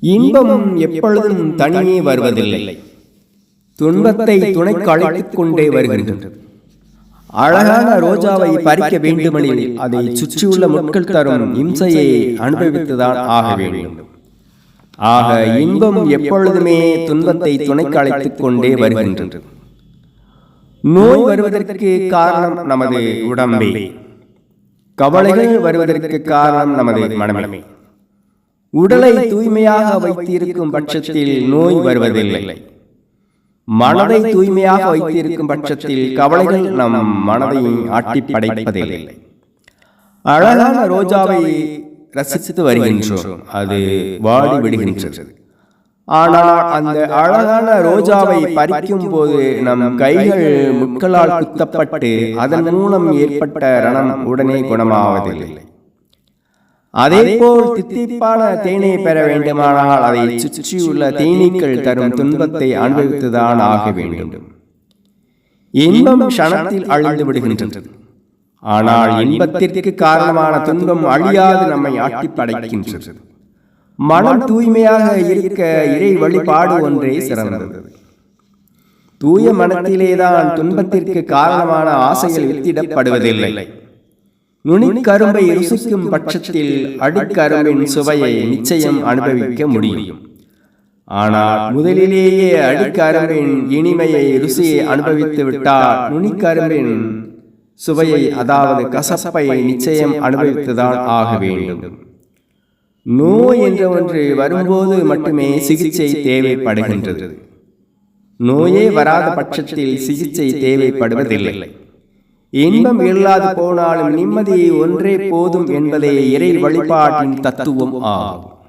இன்பம் எப்பொழுதும் தனியே வருவதில்லை. துன்பத்தை துணைக்கு அழைத்துக் கொண்டே வருகின்றது. அழகான ரோஜாவை பறிக்க வேண்டுமெனில் அதை சுற்றியுள்ள முட்கள் தரும் இம்சையை அனுபவித்துதான் ஆக வேண்டும். ஆக இன்பம் எப்பொழுதுமே துன்பத்தை துணைக்கு அழைத்துக் கொண்டே வருகின்றது. நோய் வருவதற்கு காரணம் நமது உடம்பே. கவலைகள் வருவதற்கு காரணம் நமது மனமே. உடலை தூய்மையாக வைத்திருக்கும் பட்சத்தில் நோய் வருவதில்லை. மனதை தூய்மையாக வைத்திருக்கும் பட்சத்தில் கவலைகள் நம் மனதை ஆட்டி படைப்பதில்லை. அழகான ரோஜாவை ரசித்து வருகின்றோம். அது வாடி விடுகின்றது. ஆனால் அந்த அழகான ரோஜாவை பறிக்கும் போது நம் கைகள் முட்களால் குத்தப்பட்டு அதன் மூலம் ஏற்பட்ட ரணம் உடனே குணமாவதில்லை. அதேபோல் தித்திப்பான தேனை பெற வேண்டுமானால் அதை சுற்றியுள்ள தேனீக்கள் தரும் துன்பத்தை அனுபவித்துதான் ஆக வேண்டும். இன்பம் க்ஷணத்தில் அழிந்து விடுகின்றது. ஆனால் இன்பத்திற்கு காரணமான துன்பம் அழியாது நம்மை ஆட்டி படைக்கின்றது. மனம் தூய்மையாக இருக்க இறை வழிபாடு ஒன்றே சிறந்தது. தூய மனத்திலேதான் துன்பத்திற்கு காரணமான ஆசைகள் வித்திடப்படுவதில்லை நுனிக்கரும்பை ருசிக்கும் பட்சத்தில் அடிக்கரும்பின் சுவையை நிச்சயம் அனுபவிக்க முடியும். ஆனால் முதலிலேயே அடிக்கரும்பின் இனிமையை ருசியை அனுபவித்து விட்டால் நுனிக்கரும்பின் சுவையை அதாவது கசப்பை நிச்சயம் அனுபவித்துதான் ஆக வேண்டும். நோய் என்ற ஒன்று வரும்போது மட்டுமே சிகிச்சை தேவைப்படுகின்றது. நோயே வராத பட்சத்தில் சிகிச்சை தேவைப்படுவதில்லை. இன்பம் இல்லாது போனாலும் நிம்மதி ஒன்றே போதும் என்பதே இறை வழிபாட்டின் தத்துவம் ஆகும்.